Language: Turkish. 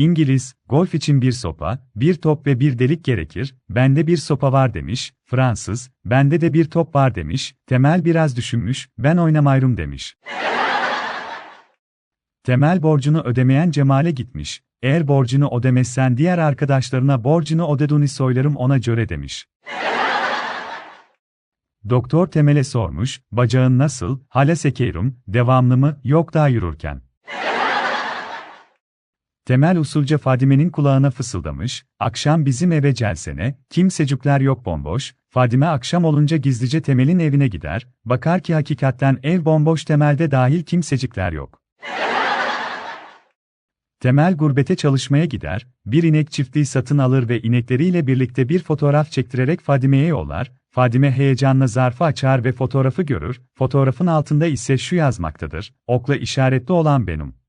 İngiliz, golf için bir sopa, bir top ve bir delik gerekir, bende bir sopa var demiş, Fransız, bende de bir top var demiş, Temel biraz düşünmüş, ben oynamayrum demiş. Temel borcunu ödemeyen Cemal'e gitmiş, eğer borcunu ödemezsen diğer arkadaşlarına borcunu ödediğini söylerim ona göre demiş. Doktor Temel'e sormuş, bacağın nasıl, hala sekerim, devamlı mı, yok daha yürürken. Temel usulca Fadime'nin kulağına fısıldamış, akşam bizim eve gelsene, kimsecikler yok bomboş, Fadime akşam olunca gizlice Temel'in evine gider, bakar ki hakikatten ev bomboş Temel'de dahil kimsecikler yok. Temel gurbete çalışmaya gider, bir inek çiftliği satın alır ve inekleriyle birlikte bir fotoğraf çektirerek Fadime'ye yollar, Fadime heyecanla zarfı açar ve fotoğrafı görür, fotoğrafın altında ise şu yazmaktadır, okla işaretli olan benim.